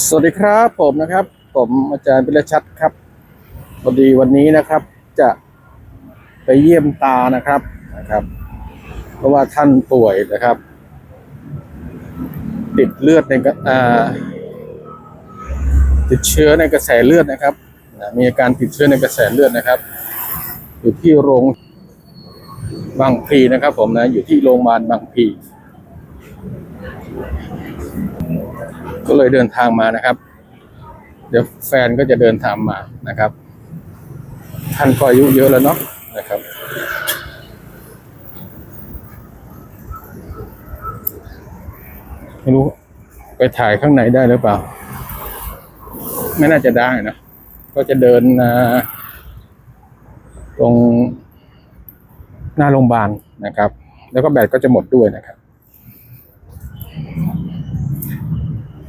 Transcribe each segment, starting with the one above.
สวัสดีครับผมนะครับ ผมอาจารย์ปิรชัดครับพอดีวันนี้นะครับ จะไปเยี่ยมตานะครับนะครับ เพราะว่าท่านป่วยนะครับ ติดเลือดในกระอ่าติดเชื้อในกระแสเลือดนะครับมีอาการติดเชื้อในกระแสเลือดนะครับ อยู่ที่โรงบางพลีนะครับ ผมนะอยู่ที่โรงพยาบาลบางพลี ก็เลยเดินทางมานะครับ เดี๋ยวแฟนก็จะเดินทางมานะครับ ท่านก็อายุเยอะแล้วเนาะนะครับไม่รู้ไปถ่ายข้างในได้หรือเปล่า ไม่น่าจะได้นะก็จะเดินตรงหน้าโรงพยาบาลนะครับ แล้วก็แบตก็จะหมดด้วยนะครับ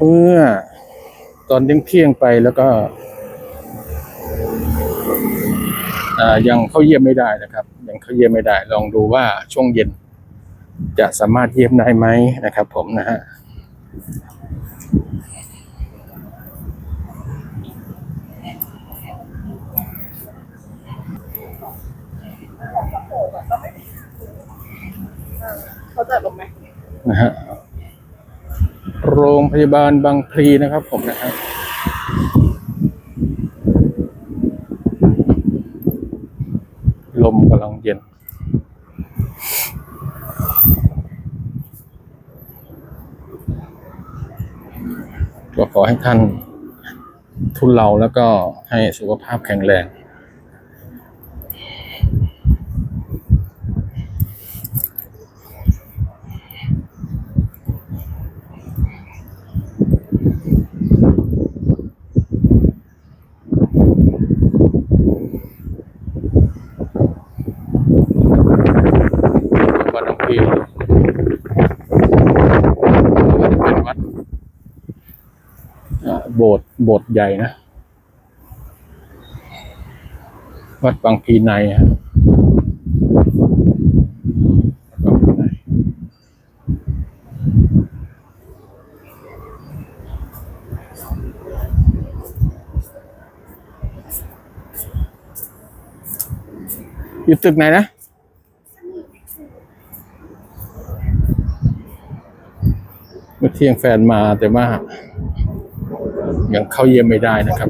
เมื่อ ตอนเที่ยงๆไปแล้วก็อ่ายังเข้าเยี่ยมไม่ได้นะครับ ยังเข้าเยี่ยมไม่ได้ ลองดูว่าช่วงเย็น จะสามารถเยี่ยมได้ไหมนะครับ ผมนะฮะเขาจะลงไหมนะฮะโรง พยาบาลบางพลีนะครับ ผมนะฮะลมกำลังเย็น ก็ขอให้ท่านทุนเราแล้วก็ให้สุขภาพแข็งแรง วัดน้ำพีวัดเป็นวัดอ่า โบสถ์โบสถ์ใหญ่นะ วัดบางพีในฮะอยู่ตึกไหนนะเมื่อเที่ยงแฟนมาแต่ว่า ยังเข้าเยี่ยมไม่ได้นะครับ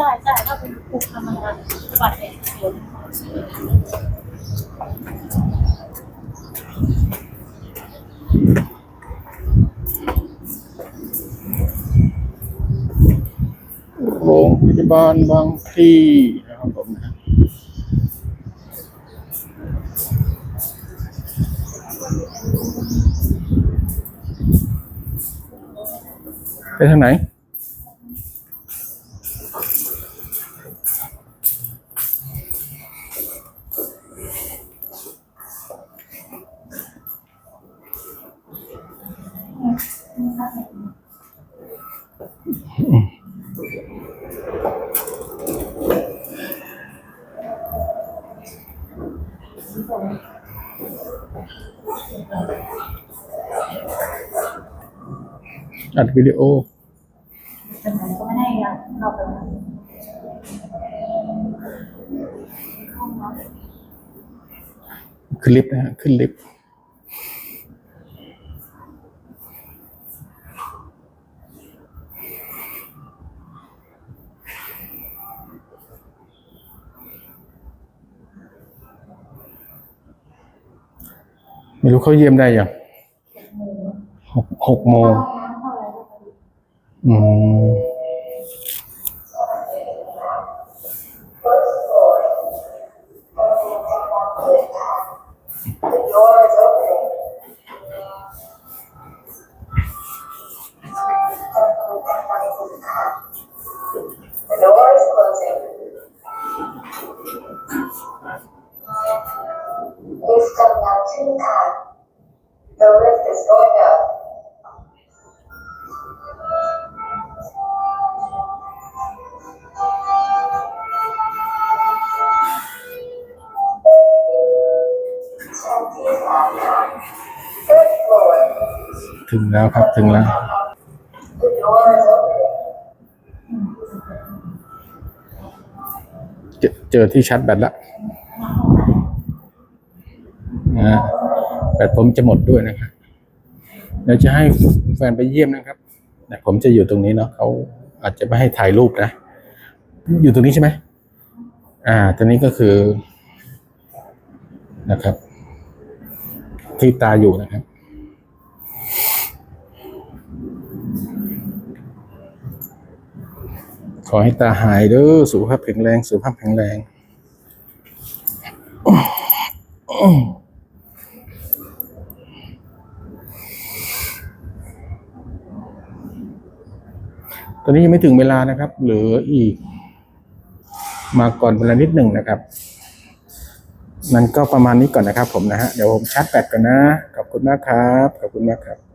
ช่ใช่ถ้าเป็นกลุ่มธรรมดาบัตรเนี่ยเดี๋ยวโรงพยาบาลบางพลีนะครับผมนะไปทางไหน อัดวิดีโอแต่ไหนก็ไม่ให้เข้าไปนะขึ้นลิฟต์นะฮะขึ้นลิฟต์ไม่รู้เขาเยี่ยมได้ยังหกหกโมง อืม The door is closing. Lift กำลังขึ้นค่ะ The lift is going up. ถึงแล้วครับถึงแล้ว เจอเจอที่ชาร์จแบตแล้วนะแบตผมจะหมดด้วยนะครับเดี๋ยวจะให้แฟนไปเยี่ยมนะครับแต่ผมจะอยู่ตรงนี้เนาะเขาอาจจะไม่ให้ถ่ายรูปนะ อยู่ตรงนี้ใช่ไหมอ่าตรงนี้ก็คือนะครับ ที่ตาอยู่นะครับ ขอให้ตาหายเด้อสุขภาพแข็งแรง สุขภาพแข็งแรงตอนนี้ยังไม่ถึงเวลานะครับ เหลืออีก มาก่อนเวลานิดหนึ่งนะครับมันก็ประมาณนี้ก่อนนะครับผมนะฮะ เดี๋ยวผมชาร์จแบตก่อนนะ ขอบคุณมากครับ ขอบคุณมากครับ